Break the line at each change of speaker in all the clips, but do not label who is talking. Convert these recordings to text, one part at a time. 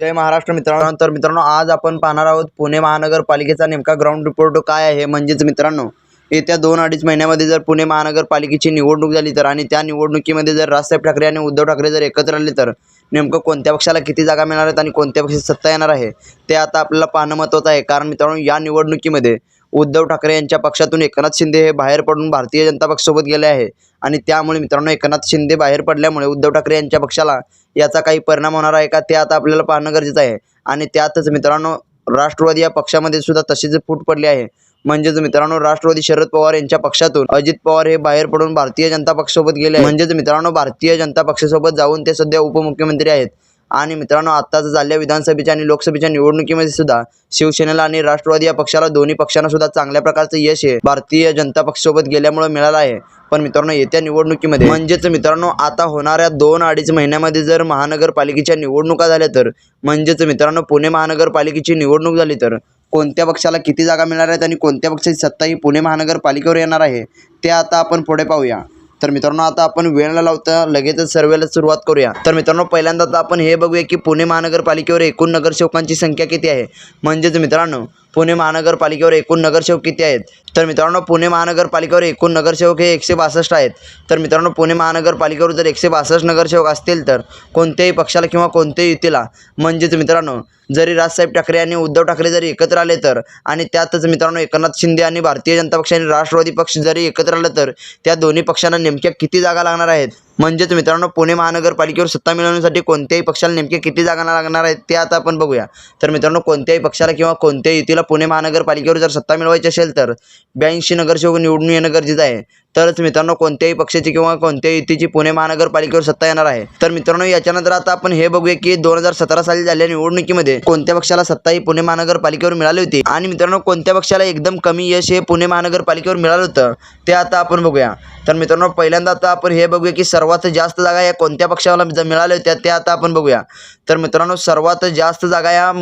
जय महाराष्ट्र मित्रांनो. तर मित्रांनो आज आपण पाहणार आहोत पुणे महानगरपालिकेचा नेमका ग्राउंड रिपोर्ट काय आहे? म्हणजेच मित्रांनो येत्या दोन अडीच महिन्यामध्ये जर पुणे महानगरपालिकेची निवडणूक झाली तर आणि त्या निवडणुकीमध्ये जर राजसाहेब ठाकरे आणि उद्धव ठाकरे जर एकत्र आले तर नेमकं कोणत्या पक्षाला किती जागा मिळणार आहेत आणि कोणत्या पक्षाची सत्ता येणार आहे ते आता आपल्याला पाहणं महत्त्वाचं आहे. कारण मित्रांनो या निवडणुकीमध्ये उद्धव ठाकरे यांच्या पक्षातून एकनाथ शिंदे हे बाहेर पडून भारतीय जनता पक्षासोबत गेले आहे. आणि त्यामुळे मित्रांनो एकनाथ शिंदे बाहेर पडल्यामुळे उद्धव ठाकरे यांच्या पक्षाला याचा काही परिणाम होणार आहे का ते आता आपल्याला पाहणं गरजेचं आहे. आणि त्यातच मित्रांनो राष्ट्रवादी या पक्षामध्ये सुद्धा तशीच फूट पडली आहे. म्हणजेच मित्रांनो राष्ट्रवादी शरद पवार यांच्या पक्षातून अजित पवार हे बाहेर पडून भारतीय जनता पक्षासोबत गेले म्हणजेच मित्रांनो भारतीय जनता पक्षासोबत जाऊन ते सध्या उपमुख्यमंत्री आहेत. आणि मित्रांनो आत्ताच झालेल्या विधानसभेच्या आणि लोकसभेच्या निवडणुकीमध्ये सुद्धा शिवसेनेला आणि राष्ट्रवादी या पक्षाला दोन्ही पक्षांना सुद्धा चांगल्या प्रकारचं यश हे भारतीय जनता पक्षासोबत गेल्यामुळे मिळालं आहे. पण मित्रांनो येत्या निवडणुकीमध्ये म्हणजेच मित्रांनो आता होणाऱ्या दोन अडीच महिन्यामध्ये जर महानगरपालिकेच्या निवडणुका झाल्या तर म्हणजेच मित्रांनो पुणे महानगरपालिकेची निवडणूक झाली तर कोणत्या पक्षाला किती जागा मिळणार आहेत आणि कोणत्या पक्षाची सत्ता ही पुणे महानगरपालिकेवर येणार आहे ते आता आपण पुढे पाहूया. तर मित्रांनो आता आपण वेळ न लावता. लगेचच सर्वेला सुरुवात करूया. तर मित्रांनो पहिल्यांदा आता आपण हे बघूया की पुणे महानगरपालिकेवर एकूण नगरसेवकांची संख्या किती आहे? म्हणजेच मित्रांनो पुणे महानगरपालिकेवर एकूण नगरसेवक किती आहेत? तर मित्रांनो पुणे महानगरपालिकेवर एकूण नगरसेवक हे एकशे बासष्ट आहेत. तर मित्रांनो पुणे महानगरपालिकेवर जर एकशे बासष्ट नगरसेवक असतील तर कोणत्याही पक्षाला किंवा कोणत्याही युतीला म्हणजेच मित्रांनो जरी राजसाहेब ठाकरे आणि उद्धव ठाकरे जरी एकत्र आले तर आणि त्यातच मित्रांनो एकनाथ शिंदे आणि भारतीय जनता पक्ष आणि राष्ट्रवादी पक्ष जरी एकत्र आलं तर त्या दोन्ही पक्षांना नेमक्या किती जागा लागणार आहेत? म्हणजेच मित्रांनो पुणे महानगरपालिकेवर सत्ता मिळवण्यासाठी कोणत्याही पक्षाला नेमके किती जागा लागणार आहेत ते आता आपण बघूया. तर मित्रांनो कोणत्याही पक्षाला किंवा कोणत्याही युतीला पुणे महानगरपालिकेवर जर सत्ता मिळवायची असेल तर ब्याऐंशी नगरसेवक निवडून येणं गरजेचं आहे. तरच मित्रांनो कोणत्याही पक्षाची किंवा कोणत्याही युतीची पुणे महानगरपालिकेवर सत्ता येणार आहे. तर मित्रांनो याच्यानंतर आता आपण हे बघूया की दोन हजार सतरा साली झालेल्या निवडणुकीमध्ये कोणत्या पक्षाला सत्ता ही पुणे महानगरपालिकेवर मिळाली होती? आणि मित्रांनो कोणत्या पक्षाला एकदम कमी यश हे पुणे महानगरपालिकेवर मिळालं होतं? ते आता आपण बघूया. तर मित्रांनो पहिल्यांदा आता आपण हे बघूया की सर्वात जास्त जागा या कोणत्या पक्षाला मिळाल्या होत्या ते आता आपण बघूया. तर मित्रांनो सर्वात जास्त जागा या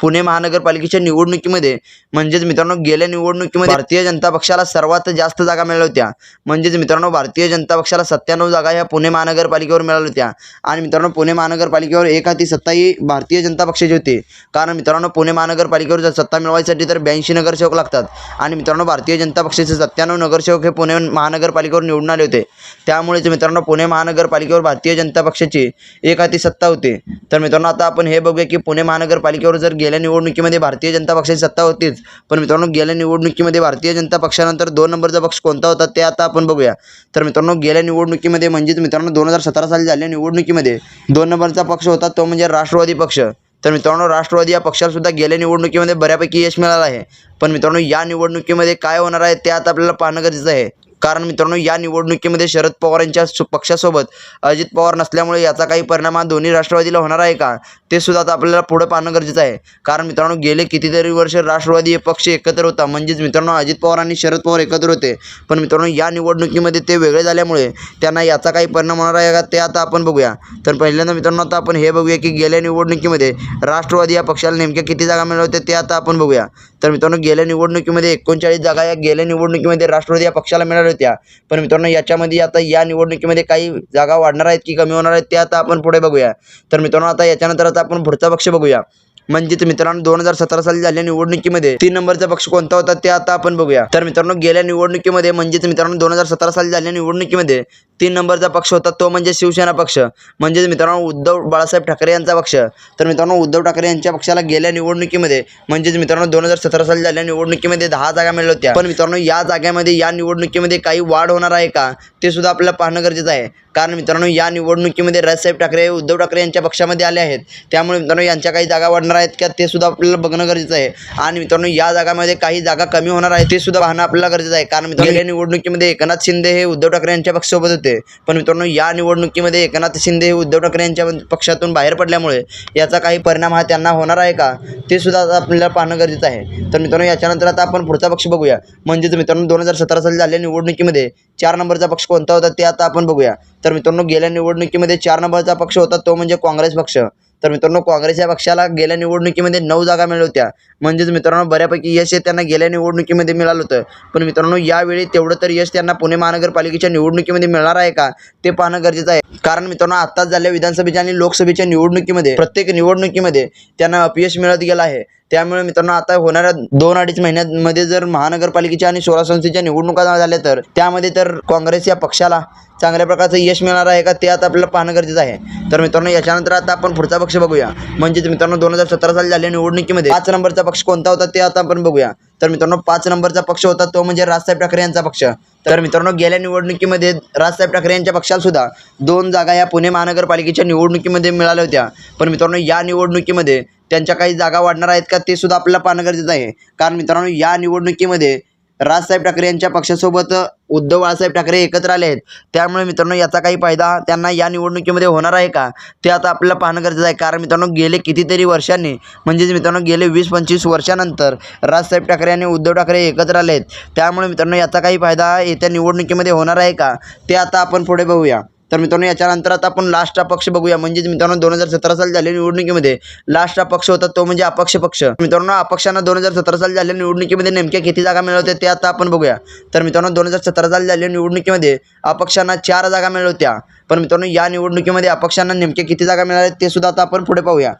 पुणे महानगरपालिकेच्या निवडणुकीमध्ये म्हणजेच मित्रांनो गेल्या निवडणुकीमध्ये भारतीय जनता पक्षाला सर्वात जास्त जागा मिळाल्या होत्या. म्हणजेच मित्रांनो भारतीय जनता पक्षाला सत्त्याण्णव जागा ह्या पुणे महानगरपालिकेवर मिळाल्या होत्या. आणि मित्रांनो पुणे महानगरपालिकेवर एक हाती सत्ता ही भारतीय जनता पक्षाची होती. कारण मित्रांनो पुणे महानगरपालिकेवर जर सत्ता मिळवायसाठी तर ब्याऐंशी नगरसेवक लागतात. आणि मित्रांनो भारतीय जनता पक्षाचे सत्त्याण्णव नगरसेवक हे पुणे महानगरपालिकेवर निवडून आले होते. त्यामुळेच मित्रांनो पुणे महानगरपालिकेवर भारतीय जनता पक्षाची एक हाती सत्ता होती. तर मित्रांनो आता आपण हे बघूया की पुणे महानगरपालिकेवर जर गेल्या निवडणुकीमध्ये भारतीय जनता पक्षाची सत्ता होतीच. पण मित्रांनो गेल्या निवडणुकीमध्ये भारतीय जनता पक्षानंतर दोन नंबरचा पक्ष कोणता होता ते आता आपण बघूया. तर मित्रांनो गेल्या निवडणुकीमध्ये म्हणजेच मित्रांनो दोन हजार सतरा साली झालेल्या निवडणुकीमध्ये दोन नंबरचा पक्ष होता तो म्हणजे राष्ट्रवादी पक्ष. तर मित्रांनो राष्ट्रवादी या पक्षाला सुद्धा गेल्या निवडणुकीमध्ये बऱ्यापैकी यश मिळालं आहे. पण मित्रांनो या निवडणुकीमध्ये काय होणार आहे ते आता आपल्याला पाहणं गरजेचं आहे. कारण मित्रांनो या निवडणुकीमध्ये शरद पवार यांच्या पक्षासोबत अजित पवार नसल्यामुळे याचा काही परिणाम हा दोन्ही राष्ट्रवादीला होणार आहे का? ते सुद्धा आता आपल्याला पुढे पाहणं गरजेचं आहे. कारण मित्रांनो गेले कितीतरी वर्ष राष्ट्रवादी हे पक्ष एकत्र होता. म्हणजेच मित्रांनो अजित पवार आणि शरद पवार एकत्र होते. पण मित्रांनो या निवडणुकीमध्ये ते वेगळे झाल्यामुळे त्यांना याचा काही परिणाम होणार आहे का ते आता आपण बघूया. तर पहिल्यांदा मित्रांनो आता आपण हे बघूया की गेल्या निवडणुकीमध्ये राष्ट्रवादी या पक्षाला नेमक्या किती जागा मिळाल्या होत्या ते आता आपण बघूया. तर मित्रांनो गेल्या निवडणुकीमध्ये एकोणचाळीस जागा या गेल्या निवडणुकीमध्ये राष्ट्रवादी या पक्षाला मिळाल्या होत्या पण मित्रांनो याच्यामध्ये आता या निवडणुकीमध्ये काही जागा वाढणार आहेत की कमी होणार आहेत ते आता आपण पुढे बघूया. तर मित्रांनो आता याच्यानंतर आता आपण पुढचा पक्ष बघूया. म्हणजेच मित्रांनो दोन हजार सतरा साली झालेल्या निवडणुकीमध्ये तीन नंबरचा पक्ष कोणता होता ते आता आपण बघूया. तर मित्रांनो गेल्या निवडणुकीमध्ये म्हणजेच मित्रांनो दोन हजार सतरा साली झालेल्या निवडणुकीमध्ये तीन नंबरचा पक्ष होता तो म्हणजे शिवसेना पक्ष. म्हणजेच मित्रांनो उद्धव बाळासाहेब ठाकरे यांचा पक्ष. तर मित्रांनो उद्धव ठाकरे यांच्या पक्षाला गेल्या निवडणुकीमध्ये म्हणजेच मित्रांनो दोन हजार सतरा साली झालेल्या निवडणुकीमध्ये दहा जागा मिळाल्या होत्या. पण मित्रांनो या जागामध्ये या निवडणुकीमध्ये काही वाढ होणार आहे का? ते सुद्धा आपल्याला पाहणं गरजेचं आहे. कारण मित्रांनो या निवडणुकीमध्ये राजसाहेब ठाकरे हे उद्धव ठाकरे यांच्या पक्षामध्ये आले आहेत. त्यामुळे मित्रांनो यांच्या काही जागा वाढणार आहेत का? ते सुद्धा आपल्याला बघणं गरजेचं आहे. आणि मित्रांनो या जागामध्ये काही जागा कमी होणार आहेत ते सुद्धा पाहणं आपल्याला गरजेचं आहे. कारण मित्रांनो गेल्या निवडणुकीमध्ये एकनाथ शिंदे हे उद्धव ठाकरे यांच्या पक्षासोबत होते. पण मित्रांनो या निवडणुकीमध्ये एकनाथ शिंदे हे उद्धव ठाकरे यांच्या पक्षातून बाहेर पडल्यामुळे याचा काही परिणाम हा त्यांना होणार आहे का? ते सुद्धा आता आपल्याला पाहणं गरजेचं आहे. तर मित्रांनो याच्यानंतर आता आपण पुढचा पक्ष बघूया. म्हणजेच मित्रांनो दोन हजार सतरा साली झालेल्या निवडणुकीमध्ये चार नंबरचा पक्ष कोणता होता ते आता आपण बघूया. तर मित्रांनो गेल्या निवडणुकीमध्ये चार नंबरचा पक्ष होता तो म्हणजे काँग्रेस पक्ष. तर मित्रांनो काँग्रेस या पक्षाला गेल्या निवडणुकीमध्ये नऊ जागा मिळवत्या होत्या. म्हणजेच मित्रांनो बऱ्यापैकी यश हे त्यांना गेल्या निवडणुकीमध्ये मिळालं होतं. पण मित्रांनो यावेळी तेवढं तर यश त्यांना पुणे महानगरपालिकेच्या निवडणुकीमध्ये मिळणार आहे का? ते पाहणं गरजेचं आहे. कारण मित्रांनो आत्ताच झालेल्या विधानसभेच्या आणि लोकसभेच्या निवडणुकीमध्ये प्रत्येक निवडणुकीमध्ये त्यांना अपयश मिळत गेलं आहे. त्यामुळे मित्रांनो आता होणाऱ्या दोन अडीच महिन्यांमध्ये जर महानगरपालिकेच्या आणि सोळा संस्थेच्या निवडणुका झाल्या तर त्यामध्ये तर काँग्रेस या पक्षाला चांगल्या प्रकारचं यश मिळणार आहे का ते आता आपल्याला पाहणं गरजेचं आहे. तर मित्रांनो याच्यानंतर आता आपण पुढचा पक्ष बघूया. म्हणजेच मित्रांनो दोन हजार सतरा साली झालेल्या निवडणुकीमध्ये पाच नंबरचा पक्ष कोणता होता ते आता आपण बघूया. तर मित्रांनो पाच नंबरचा पक्ष होता तो म्हणजे राजसाहेब ठाकरे यांचा पक्ष. तर मित्रांनो गेल्या निवडणुकीमध्ये राजसाहेब ठाकरे यांच्या पक्षाला सुद्धा दोन जागा या पुणे महानगरपालिकेच्या निवडणुकीमध्ये मिळाल्या होत्या. पण मित्रांनो या निवडणुकीमध्ये त्यांच्या काही जागा वाढणार आहेत का ते सुद्धा आपल्याला पाहणं गरजेचं आहे. कारण मित्रांनो या निवडणुकीमध्ये राजसाहेब ठाकरे यांच्या पक्षासोबत उद्धव बाळासाहेब ठाकरे एकत्र आले आहेत. त्यामुळे मित्रांनो याचा काही फायदा त्यांना या निवडणुकीमध्ये होणार आहे का? ते आता आपल्याला पाहणं गरजेचं आहे. कारण मित्रांनो गेले कितीतरी वर्षांनी म्हणजेच मित्रांनो गेले वीस पंचवीस वर्षानंतर राजसाहेब ठाकरे आणि उद्धव ठाकरे एकत्र आले आहेत त्यामुळे मित्रांनो याचा काही फायदा येत्या निवडणुकीमध्ये होणार आहे का? ते आता आपण पुढे बघूया. तर मित्रांनो याच्यानंतर आता आपण लास्टचा पक्ष बघूया. म्हणजेच मित्रांनो दोन हजार सतरा साली झालेल्या निवडणुकीमध्ये लास्टचा पक्ष होता तो म्हणजे अपक्ष पक्ष. मित्रांनो अपक्षांना दोन हजार सतरा साली झालेल्या निवडणुकीमध्ये नेमक्या किती जागा मिळवत्या ते आता आपण बघूया. तर मित्रांनो दोन हजार सतरा साली झालेल्या निवडणुकीमध्ये अपक्षांना चार जागा मिळवत्या. पण मित्रांनो या निवडणुकीमध्ये अपक्षांना नेमक्या किती जागा मिळाल्या ते सुद्धा आता आपण पुढे पाहूया.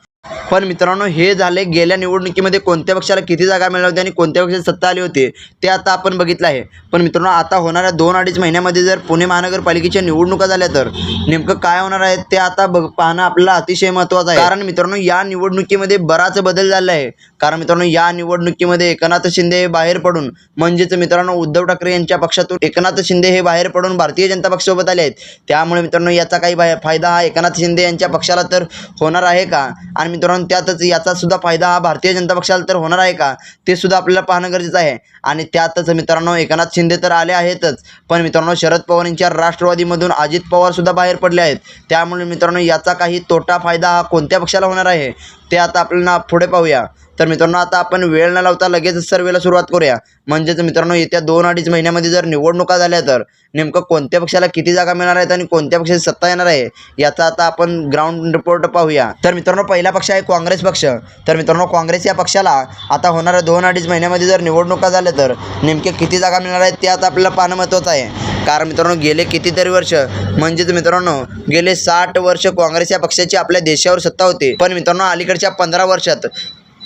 पण मित्रांनो हे झाले गेल्या निवडणुकीमध्ये कोणत्या पक्षाला किती जागा मिळाल्या होत्या आणि कोणत्या पक्षाची सत्ता आली होती ते आता आपण बघितलं आहे. पण मित्रांनो आता होणाऱ्या दोन अडीच महिन्यामध्ये जर पुणे महानगरपालिकेच्या निवडणुका झाल्या तर नेमकं काय होणार आहे ते आता बघ पाहणं आपल्याला अतिशय महत्त्वाचं आहे. कारण मित्रांनो या निवडणुकीमध्ये बराच बदल झाला आहे. कारण मित्रांनो या निवडणुकीमध्ये एकनाथ शिंदे हे बाहेर पडून म्हणजेच मित्रांनो उद्धव ठाकरे यांच्या पक्षातून एकनाथ शिंदे हे बाहेर पडून भारतीय जनता पक्षासोबत आले आहेत. त्यामुळे मित्रांनो याचा काही फायदा हा एकनाथ शिंदे यांच्या पक्षाला तर होणार आहे का? आणि मित्रांनो त्यातच याचा सुद्धा फायदा हा भारतीय जनता पक्षाला तर होणार आहे का? ते सुद्धा आपल्याला पाहणं गरजेचं आहे. आणि त्यातच मित्रांनो एकनाथ शिंदे तर आले आहेतच. पण मित्रांनो शरद पवार यांच्या राष्ट्रवादीमधून अजित पवार सुद्धा बाहेर पडले आहेत. त्यामुळे मित्रांनो याचा काही तोटा फायदा हा कोणत्या पक्षाला होणार आहे? ते आता आपल्याला पुढे पाहूया. तर मित्रांनो आता आपण वेळ न लावता लगेचच सर्वेला सुरुवात करूया. म्हणजेच मित्रांनो येत्या दोन अडीच महिन्यामध्ये जर निवडणुका झाल्या तर नेमकं कोणत्या पक्षाला किती जागा मिळणार आहेत आणि कोणत्या पक्षाची सत्ता येणार आहे याचा आता आपण ग्राउंड रिपोर्ट पाहूया. तर मित्रांनो पहिला पक्ष आहे काँग्रेस पक्ष. तर मित्रांनो काँग्रेस या पक्षाला आता होणाऱ्या दोन अडीच महिन्यामध्ये जर निवडणुका झाल्या तर नेमके किती जागा मिळणार आहेत ते आता आपल्याला पाहणं महत्त्वाचं आहे. कारण मित्रांनो गेले कितीतरी वर्ष म्हणजेच मित्रांनो गेले साठ वर्ष काँग्रेस या पक्षाची आपल्या देशावर सत्ता होती. पण मित्रांनो अलीकडच्या पंधरा वर्षात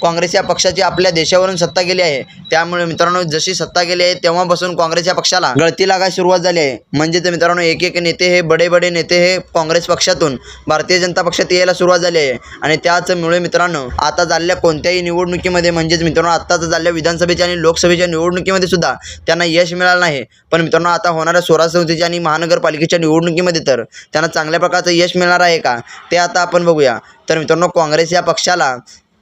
काँग्रेस या पक्षाची आपल्या देशावरून सत्ता गेली आहे. त्यामुळे मित्रांनो जशी सत्ता गेली आहे तेव्हापासून काँग्रेस या पक्षाला गळती लागायला सुरुवात झाली आहे. म्हणजेच मित्रांनो एक एक नेते हे बडे बडे नेते हे काँग्रेस पक्षातून भारतीय जनता पक्षात यायला सुरुवात झाली आहे. आणि त्याचमुळे मित्रांनो आता झालेल्या कोणत्याही निवडणुकीमध्ये म्हणजेच मित्रांनो आत्ताच झालेल्या विधानसभेच्या आणि लोकसभेच्या निवडणुकीमध्ये सुद्धा त्यांना यश मिळालं नाही. पण मित्रांनो आता होणाऱ्या स्वराज संस्थेच्या आणि महानगरपालिकेच्या निवडणुकीमध्ये तर त्यांना चांगल्या प्रकारचं यश मिळणार आहे का? ते आता आपण बघूया. तर मित्रांनो काँग्रेस या पक्षाला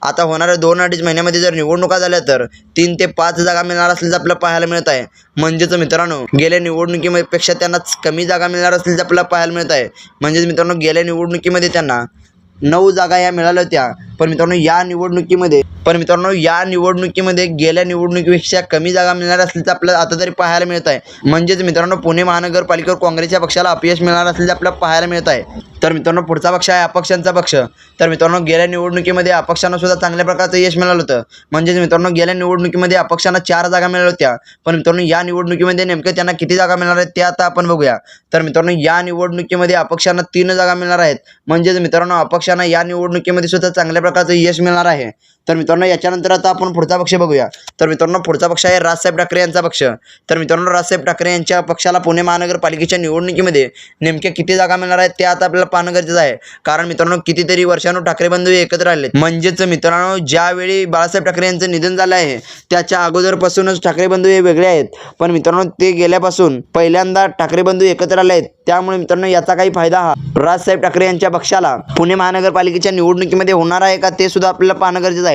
आता होणाऱ्या दोन अडीच महिन्यामध्ये जर निवडणुका झाल्या तर तीन ते पाच जागा मिळणार असल्याचं आपल्याला पाहायला मिळत आहे. म्हणजेच मित्रांनो गेल्या निवडणुकीपेक्षा त्यांना कमी जागा मिळणार असल्याचं आपल्याला पाहायला मिळत आहे. म्हणजेच मित्रांनो गेल्या निवडणुकीमध्ये त्यांना नऊ जागा या मिळाल्या होत्या. पण मित्रांनो या निवडणुकीमध्ये पण मित्रांनो या निवडणुकीमध्ये गेल्या निवडणुकीपेक्षा कमी जागा मिळणार असल्याचं आपल्याला आता तरी पाहायला मिळत आहे म्हणजेच मित्रांनो पुणे महानगरपालिकेवर काँग्रेसच्या पक्षाला अपयश मिळणार असल्याचं आपल्याला पाहायला मिळत आहे तर मित्रांनो पुढचा पक्ष आहे अपक्षांचा पक्ष. तर मित्रांनो गेल्या निवडणुकीमध्ये अपक्षांना सुद्धा चांगल्या प्रकारचं यश मिळालं होतं. म्हणजेच मित्रांनो गेल्या निवडणुकीमध्ये अपक्षांना चार जागा मिळाल्या होत्या. पण मित्रांनो या निवडणुकीमध्ये नेमकं त्यांना किती जागा मिळणार आहेत ते आता आपण बघूया. तर मित्रांनो या निवडणुकीमध्ये अपक्षांना तीन जागा मिळणार आहेत. म्हणजेच मित्रांनो अपक्षांना या निवडणुकीमध्ये सुद्धा चांगल्या प्रकारचं यश मिळणार आहे. तर मित्रांनो याच्यानंतर आता आपण पुढचा पक्ष बघूया. तर मित्रांनो पुढचा पक्ष आहे राजसाहेब ठाकरे यांचा पक्ष. तर मित्रांनो राजसाहेब ठाकरे यांच्या पक्षाला पुणे महानगरपालिकेच्या निवडणुकीमध्ये नेमक्या किती जागा मिळणार आहेत ते आता आपल्याला पाहणं गरजेचं आहे. कारण मित्रांनो कितीतरी वर्षांनो ठाकरे बंधू एकत्र आले म्हणजेच मित्रांनो ज्यावेळी बाळासाहेब ठाकरे यांचं निधन झालं आहे त्याच्या अगोदरपासूनच ठाकरे बंधू हे वेगळे आहेत. पण मित्रांनो ते गेल्यापासून पहिल्यांदा ठाकरे बंधू एकत्र आले आहेत. त्यामुळे मित्रांनो याचा काही फायदा हा राजसाहेब ठाकरे यांच्या पक्षाला पुणे महानगरपालिकेच्या निवडणुकीमध्ये होणार आहे का ते सुद्धा आपल्याला पाहणं गरजेचं आहे.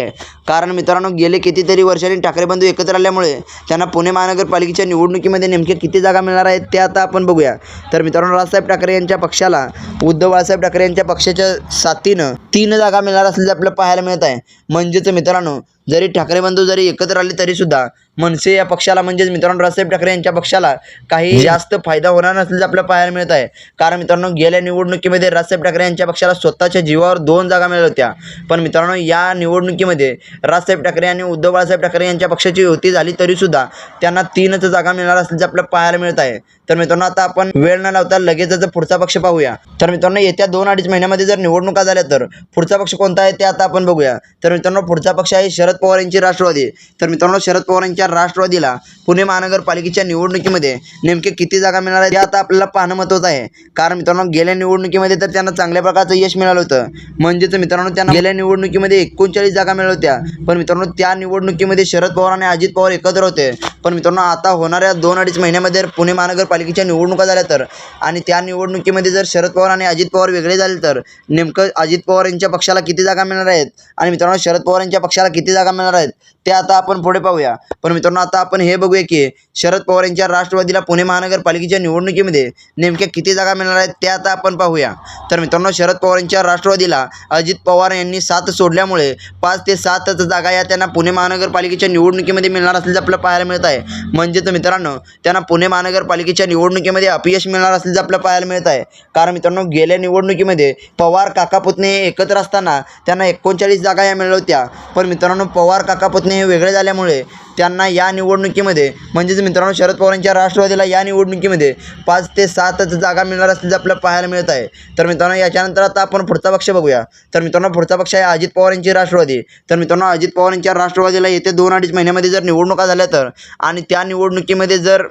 कारण मित्रांनो गेले कितीतरी वर्षांनी ठाकरे बंधू एकत्र आल्यामुळे त्यांना पुणे महानगरपालिकेच्या निवडणुकीमध्ये नेमके किती जागा मिळणार आहेत ते आता आपण बघूया. तर मित्रांनो राजसाहेब ठाकरे यांच्या पक्षाला उद्धव बाळासाहेब ठाकरे यांच्या पक्षाच्या साथीनं तीन जागा मिळणार असल्याचं आपल्याला पाहायला मिळत आहे. म्हणजेच मित्रांनो जरी ठाकरे बंधू जरी एकत्र आले तरीसुद्धा मनसे या पक्षाला म्हणजेच मित्रांनो राजसाहेब ठाकरे यांच्या पक्षाला काही जास्त फायदा होणार नसल्याचं आपल्याला पाहायला मिळत आहे. कारण मित्रांनो गेल्या निवडणुकीमध्ये राजसाहेब ठाकरे यांच्या पक्षाला स्वतःच्या जीवावर दोन जागा मिळाल्या होत्या. पण मित्रांनो या निवडणुकीमध्ये राजसाहेब ठाकरे आणि उद्धव बाळासाहेब ठाकरे यांच्या पक्षाची युती झाली तरी सुद्धा त्यांना तीनच जागा मिळणार असल्याचं आपल्याला पाहायला मिळत आहे. तर मित्रांनो आता आपण वेळ न लावता लगेचच पुढचा पक्ष पाहूया. तर मित्रांनो येत्या दोन अडीच महिन्यामध्ये जर निवडणुका झाल्या तर पुढचा पक्ष कोणता आहे ते आता आपण बघूया. तर मित्रांनो पुढचा पक्ष आहे शरद पवार यांची राष्ट्रवादी. तर मित्रांनो शरद पवार यांच्या राष्ट्रवादीला पुणे महानगरपालिकेच्या निवडणुकीमध्ये नेमके किती जागा मिळणार आहे ते आता आपल्याला पाहणं महत्त्वाचं आहे. कारण मित्रांनो गेल्या निवडणुकीमध्ये तर त्यांना चांगल्या प्रकारचं यश मिळालं होतं. म्हणजेच मित्रांनो त्यांना गेल्या निवडणुकीमध्ये एकोणचाळीस जागा मिळाल्या होत्या. पण मित्रांनो त्या निवडणुकीमध्ये शरद पवार आणि अजित पवार एकत्र होते. पण मित्रांनो आता होणाऱ्या दोन अडीच महिन्यामध्ये पुणे महानगरपालिकेच्या निवडणुका झाल्या तर आणि त्या निवडणुकीमध्ये जर शरद पवार आणि अजित पवार वेगळे झाले तर नेमकं अजित पवार यांच्या पक्षाला किती जागा मिळणार आहेत? आणि मित्रांनो शरद पवार यांच्या पक्षाला किती जागा मिळणार आहेत? ते आता आपण पुढे पाहूया. पण मित्रांनो आता आपण हे बघूया की शरद पवार यांच्या राष्ट्रवादीला पुणे महानगरपालिकेच्या निवडणुकीमध्ये नेमक्या किती जागा मिळणार आहेत त्या आता आपण पाहूया. तर मित्रांनो शरद पवार यांच्या राष्ट्रवादीला अजित पवार यांनी साथ सोडल्यामुळे पाच ते सातच जागा या त्यांना पुणे महानगरपालिकेच्या निवडणुकीमध्ये मिळणार असल्याचं आपल्याला पाहायला मिळत आहे. म्हणजेच मित्रांनो त्यांना पुणे महानगरपालिकेच्या निवडणुकीमध्ये अपयश मिळणार असल्याचं आपल्याला पाहायला मिळत आहे. कारण मित्रांनो गेल्या निवडणुकीमध्ये पवार काका पुतणे हे एकत्र असताना त्यांना एकोणचाळीस जागा या मिळल्या होत्या. पण मित्रांनो पवार काका पुतणे हे वेगळे झाल्यामुळे त्यांना या निवडणुकीमध्ये म्हणजेच मित्रांनो शरद पवारांच्या राष्ट्रवादीला या निवडणुकीमध्ये पाच ते सातच जागा मिळणार असल्याचं आपल्याला पाहायला मिळत आहे. तर मित्रांनो याच्यानंतर आता आपण पुढचा पक्ष बघूया. तर मित्रांनो पुढचा पक्ष आहे अजित पवारांची राष्ट्रवादी. तर मित्रांनो अजित पवारांच्या राष्ट्रवादीला येते दोन अडीच महिन्यामध्ये जर निवडणुका झाल्या तर आणि त्या निवडणुकीमध्ये जर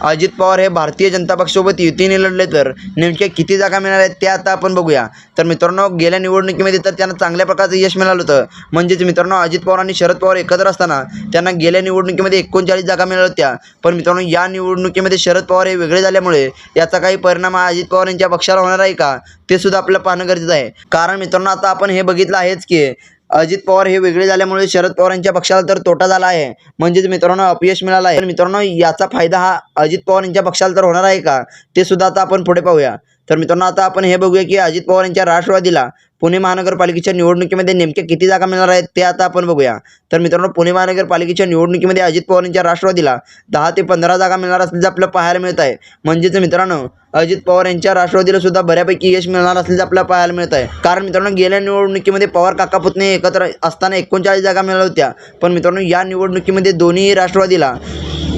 अजित पवार हे भारतीय जनता पक्षासोबत युतीने लढले तर नेमक्या किती जागा मिळणार आहेत ते आता आपण बघूया. तर मित्रांनो गेल्या निवडणुकीमध्ये तर त्यांना चांगल्या प्रकारचं यश मिळालं होतं. म्हणजेच मित्रांनो अजित पवार आणि शरद पवार एकत्र असताना त्यांना गेल्या निवडणुकीमध्ये एकोणचाळीस जागा मिळाल्या होत्या. पण मित्रांनो या निवडणुकीमध्ये शरद पवार हे वेगळे झाल्यामुळे याचा काही परिणाम अजित पवार यांच्या पक्षाला होणार आहे का ते सुद्धा आपल्याला पाहणं गरजेचं आहे. कारण मित्रांनो आता आपण हे बघितलं आहेच की अजित पवार हे वेगळे झाल्यामुळे शरद पवारांच्या पक्षाला तर तोटा झाला आहे. म्हणजेच मित्रांनो अपयश मिळालं आहे. तर मित्रांनो याचा फायदा हा अजित पवार यांच्या पक्षाला तर होणार आहे का? ते सुद्धा आता आपण पुढे पाहूया. तर मित्रांनो आता आपण हे बघूया की अजित पवार यांच्या राष्ट्रवादीला पुणे महानगरपालिकेच्या निवडणुकीमध्ये नेमक्या किती जागा मिळणार आहेत ते आता आपण बघूया. तर मित्रांनो पुणे महानगरपालिकेच्या निवडणुकीमध्ये अजित पवार यांच्या राष्ट्रवादीला दहा ते पंधरा जागा मिळणार असल्याचं आपल्याला पाहायला मिळत आहे. म्हणजेच मित्रांनो अजित पवार यांच्या राष्ट्रवादीला सुद्धा बऱ्यापैकी यश मिळणार असल्याचं आपल्याला पाहायला मिळत आहे. कारण मित्रांनो गेल्या निवडणुकीमध्ये पवार काका पुतणे एकत्र असताना एकोणचाळीस जागा मिळाल्या होत्या. पण मित्रांनो या निवडणुकीमध्ये दोन्ही राष्ट्रवादीला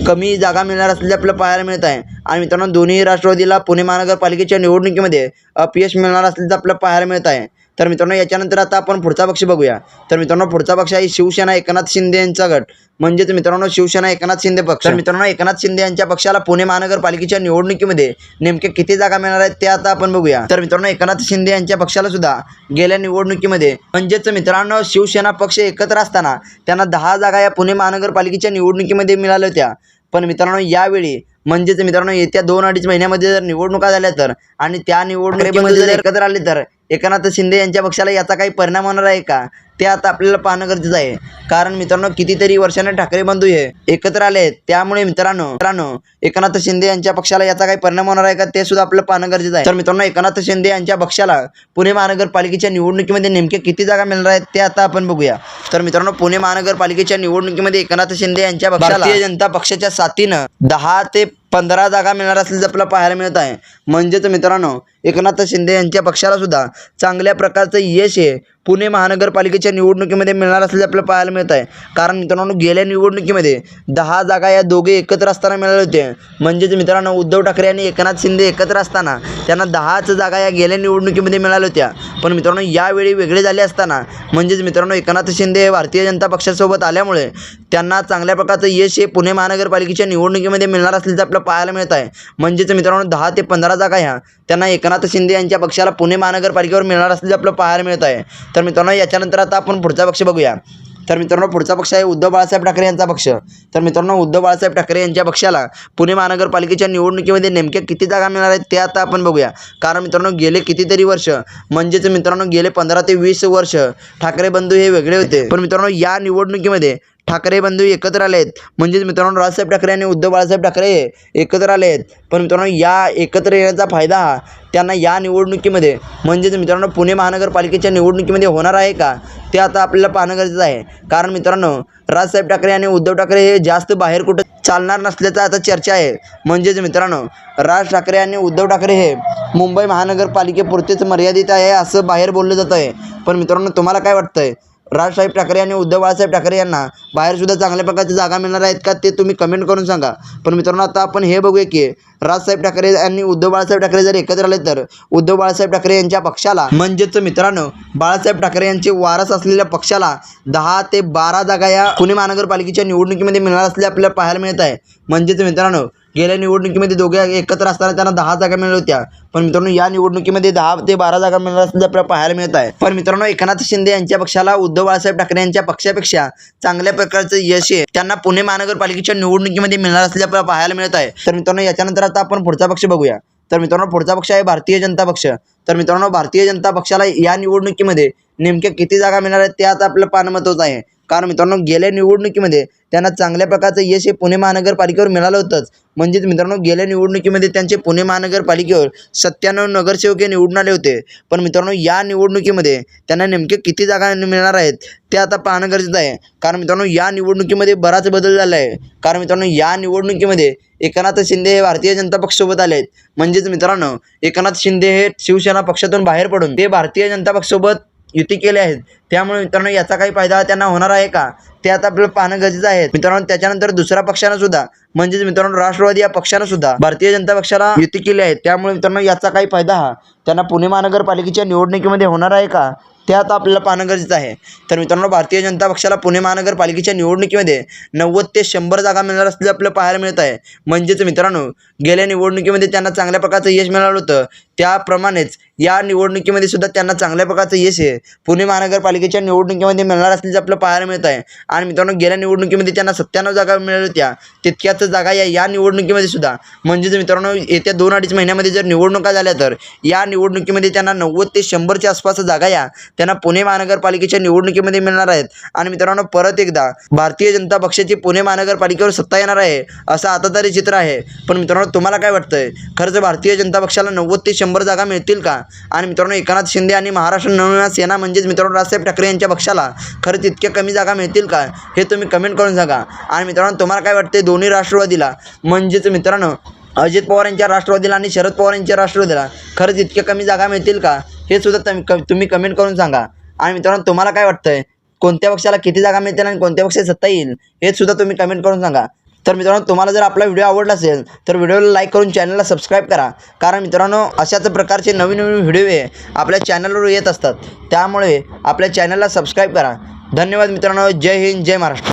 कमी जागा मिळणार असल्याचे आपल्याला पाहायला मिळत आहे. आणि मित्रांनो दोन्ही राष्ट्रवादीला पुणे महानगरपालिकेच्या निवडणुकीमध्ये अपयश मिळणार असल्याचं आपल्याला पाहायला मिळत आहे. तर मित्रांनो याच्यानंतर आता आपण पुढचा पक्ष बघूया. तर मित्रांनो पुढचा पक्ष आहे शिवसेना एकनाथ शिंदे यांचा गट. म्हणजेच मित्रांनो शिवसेना एकनाथ शिंदे पक्ष. तर मित्रांनो एकनाथ शिंदे यांच्या पक्षाला पुणे महानगरपालिकेच्या निवडणुकीमध्ये नेमके किती जागा मिळणार आहेत ते आता आपण बघूया. तर मित्रांनो एकनाथ शिंदे यांच्या पक्षाला सुद्धा गेल्या निवडणुकीमध्ये म्हणजेच मित्रांनो शिवसेना पक्ष एकत्र असताना त्यांना दहा जागा या पुणे महानगरपालिकेच्या निवडणुकीमध्ये मिळाल्या होत्या. पण मित्रांनो यावेळी म्हणजेच मित्रांनो येत्या दोन अडीच महिन्यामध्ये जर निवडणुका झाल्या तर आणि त्या निवडणुकीमध्ये जर एकत्र आले तर एकनाथ शिंदे यांच्या पक्षाला याचा काही परिणाम होणार आहे का? ते आता आपल्याला पाहणं गरजेचं आहे. कारण मित्रांनो कितीतरी वर्षाने ठाकरे बंधू हे एकत्र आले त्यामुळे मित्रांनो मित्रांनो एकनाथ शिंदे यांच्या पक्षाला याचा काही परिणाम होणार आहे का ते सुद्धा आपल्याला पाहणं गरजेचं आहे. तर मित्रांनो एकनाथ शिंदे यांच्या पक्षाला पुणे महानगरपालिकेच्या निवडणुकीमध्ये नेमके किती जागा मिळणार आहेत ते आता आपण बघूया. तर मित्रांनो पुणे महानगरपालिकेच्या निवडणुकीमध्ये एकनाथ शिंदे यांच्या पक्षाला भारतीय जनता पक्षाच्या साथीनं दहा ते पंधरा जागा मिळणार असल्याचं आपल्याला पाहायला मिळत आहे. म्हणजेच मित्रांनो एकनाथ शिंदे यांच्या पक्षाला सुद्धा चांगल्या प्रकारचं यश हे पुणे महानगरपालिकेच्या निवडणुकीमध्ये मिळणार असल्याचं आपल्याला पाहायला मिळत आहे. कारण मित्रांनो गेल्या निवडणुकीमध्ये दहा जागा या दोघे एकत्र असताना मिळाले होते. म्हणजेच मित्रांनो उद्धव ठाकरे आणि एकनाथ शिंदे एकत्र असताना त्यांना दहाच जागा या गेल्या निवडणुकीमध्ये मिळाल्या होत्या. पण मित्रांनो यावेळी वेगळे झाले असताना म्हणजेच मित्रांनो एकनाथ शिंदे हे भारतीय जनता पक्षासोबत आल्यामुळे त्यांना चांगल्या प्रकारचं यश हे पुणे महानगरपालिकेच्या निवडणुकीमध्ये मिळणार असल्याचं आपल्याला पाहायला मिळत आहे. म्हणजेच मित्रांनो दहा ते पंधरा जागा ह्या त्यांना एकनाथ शिंदे यांच्या पक्षाला पुणे महानगरपालिकेवर मिळणार असल्याचं आपल्याला पाहायला मिळत आहे. तर मित्रांनो याच्यानंतर आता आपण पुढचा पक्ष बघूया. तर मित्रांनो पुढचा पक्ष आहे उद्धव बाळासाहेब ठाकरे यांचा पक्ष. तर मित्रांनो उद्धव बाळासाहेब ठाकरे यांच्या पक्षाला पुणे महानगरपालिकेच्या निवडणुकीमध्ये नेमक्या किती जागा मिळणार आहेत ते आता आपण बघूया. कारण मित्रांनो गेले कितीतरी वर्ष म्हणजेच मित्रांनो गेले पंधरा ते वीस वर्ष ठाकरे बंधू हे वेगळे होते. पण मित्रांनो या निवडणुकीमध्ये ठाकरे बंधू एकत्र आले आहेत म्हणजेच मित्रांनो राजसाहेब ठाकरे आणि उद्धव बाळासाहेब ठाकरे एकत्र आले आहेत पण मित्रांनो या एकत्र येण्याचा फायदा हा त्यांना या निवडणुकीमध्ये म्हणजेच मित्रांनो पुणे महानगरपालिकेच्या निवडणुकीमध्ये होणार आहे का? ते आता आपल्याला पाहणं गरजेचं आहे. कारण मित्रांनो राजसाहेब ठाकरे आणि उद्धव ठाकरे हे जास्त बाहेर कुठं चालणार नसल्याचा आता चर्चा आहे. म्हणजेच मित्रांनो राज ठाकरे आणि उद्धव ठाकरे हे मुंबई महानगरपालिकेपुरतेच मर्यादित आहे असं बाहेर बोललं जातं आहे पण मित्रांनो तुम्हाला काय वाटतं आहे राजसाहेब ठाकरे आणि उद्धव बाळासाहेब ठाकरे यांना बाहेरसुद्धा चांगल्या प्रकारच्या जागा मिळणार आहेत का ते तुम्ही कमेंट करून सांगा. पण मित्रांनो आता आपण हे बघूया की राजसाहेब ठाकरे आणि उद्धव बाळासाहेब ठाकरे जर एकत्र आले तर उद्धव बाळासाहेब ठाकरे यांच्या पक्षाला म्हणजेच मित्रांनो बाळासाहेब ठाकरे यांचे वारस असलेल्या पक्षाला दहा ते बारा जागा या पुणे महानगरपालिकेच्या निवडणुकीमध्ये मिळणार असले आपल्याला पाहायला मिळत आहे. म्हणजेच मित्रांनो गेल्या निवडणुकीमध्ये दोघे एकत्र असताना त्यांना दहा जागा मिळाल्या होत्या. पण मित्रांनो या निवडणुकीमध्ये दहा ते बारा जागा मिळणार असल्याचं आपल्याला पाहायला मिळत आहे. पण मित्रांनो एकनाथ शिंदे यांच्या पक्षाला उद्धव बाळासाहेब ठाकरे यांच्या पक्षापेक्षा चांगल्या प्रकारचं यश आहे त्यांना पुणे महानगरपालिकेच्या निवडणुकीमध्ये मिळणार असल्याचं आपल्याला पाहायला मिळत आहे. तर मित्रांनो याच्यानंतर आता आपण पुढचा पक्ष बघूया. तर मित्रांनो पुढचा पक्ष आहे भारतीय जनता पक्ष. तर मित्रांनो भारतीय जनता पक्षाला या निवडणुकीमध्ये नेमक्या किती जागा मिळणार आहेत ते आता आपलं पाहणं महत्त्वाचं आहे. कारण मित्रांनो गेल्या निवडणुकीमध्ये त्यांना चांगल्या प्रकारचं यश हे पुणे महानगरपालिकेवर मिळालं होतंच. म्हणजेच मित्रांनो गेल्या निवडणुकीमध्ये त्यांचे पुणे महानगरपालिकेवर सत्त्याण्णव नगरसेवक हे निवडून आले होते. पण मित्रांनो या निवडणुकीमध्ये त्यांना नेमके किती जागा मिळणार आहेत ते आता पाहणं गरजेचं आहे. कारण मित्रांनो या निवडणुकीमध्ये बराच बदल झाला आहे. कारण मित्रांनो या निवडणुकीमध्ये एकनाथ शिंदे हे भारतीय जनता पक्षासोबत आले आहेत. म्हणजेच मित्रांनो एकनाथ शिंदे हे शिवसेना पक्षातून बाहेर पडून ते भारतीय जनता पक्षासोबत युती केले आहेत. त्यामुळे मित्रांनो याचा काही फायदा त्यांना होणार आहे का? ते आता आपल्याला पाहणं गरजेचं आहे. मित्रांनो त्याच्यानंतर दुसऱ्या पक्षानं सुद्धा म्हणजेच मित्रांनो राष्ट्रवादी या पक्षानं सुद्धा भारतीय जनता पक्षाला युती केली आहे. त्यामुळे मित्रांनो याचा काही फायदा हा त्यांना पुणे महानगरपालिकेच्या निवडणुकीमध्ये होणार आहे का? ते आता आपल्याला पाहणं गरजेचं आहे. तर मित्रांनो भारतीय जनता पक्षाला पुणे महानगरपालिकेच्या निवडणुकीमध्ये नव्वद ते शंभर जागा मिळणार असल्याचं आपल्याला पाहायला मिळत आहे. म्हणजेच मित्रांनो गेल्या निवडणुकीमध्ये त्यांना चांगल्या प्रकारचं यश मिळालं होतं. त्याप्रमाणेच या निवडणुकीमध्ये सुद्धा त्यांना चांगल्या प्रकारचं यश आहे. पुणे महानगरपालिकेच्या निवडणुकीमध्ये मिळणार असल्याचं आपलं पाहायला मिळत आहे. आणि मित्रांनो गेल्या निवडणुकीमध्ये त्यांना सत्त्याण्णव जागा मिळाल्या होत्या. तितक्याच जागा या या निवडणुकीमध्ये सुद्धा. म्हणजेच मित्रांनो येत्या दोन अडीच महिन्यामध्ये जर निवडणुका झाल्या तर या निवडणुकीमध्ये त्यांना नव्वद ते शंभरच्या आसपास जागा या. त्यांना पुणे महानगरपालिकेच्या निवडणुकीमध्ये मिळणार आहेत. आणि मित्रांनो परत एकदा भारतीय जनता पक्षाची पुणे महानगरपालिकेवर सत्ता येणार आहे असं आता तरी चित्र आहे. पण मित्रांनो तुम्हाला काय वाटतंय? खरंच भारतीय जनता पक्षाला नव्वद ते शंभर जागा मिळतील का? आणि मित्रांनो एकनाथ शिंदे आणि महाराष्ट्र नवनिर्माण सेना म्हणजेच मित्रांनो राजसाहेब ठाकरे यांच्या पक्षाला खरंच इतक्या कमी जागा मिळतील का? हे तुम्ही कमेंट करून सांगा. आणि मित्रांनो तुम्हाला काय वाटते दोन्ही राष्ट्रवादीला म्हणजेच मित्रांनो अजित पवार यांच्या राष्ट्रवादीला आणि शरद पवार यांच्या राष्ट्रवादीला खरंच इतक्या कमी जागा मिळतील का? हे सुद्धा तुम्ही तुम्ही कमेंट करून सांगा. आणि मित्रांनो तुम्हाला काय वाटतंय? कोणत्या पक्षाला किती जागा मिळतील आणि कोणत्या पक्षाची सत्ता येईल? हे सुद्धा तुम्ही कमेंट करून सांगा. तर मित्रांनो तुम्हाला जर आपला व्हिडिओ आवडला असेल तर व्हिडिओला लाईक करून चॅनलला सबस्क्राईब करा. कारण मित्रांनो अशाच प्रकारचे नवीन नवीन व्हिडिओ हे आपल्या चॅनलवर येत असतात. त्यामुळे आपल्या चॅनलला सबस्क्राईब करा. धन्यवाद मित्रांनो. जय हिंद जय महाराष्ट्र.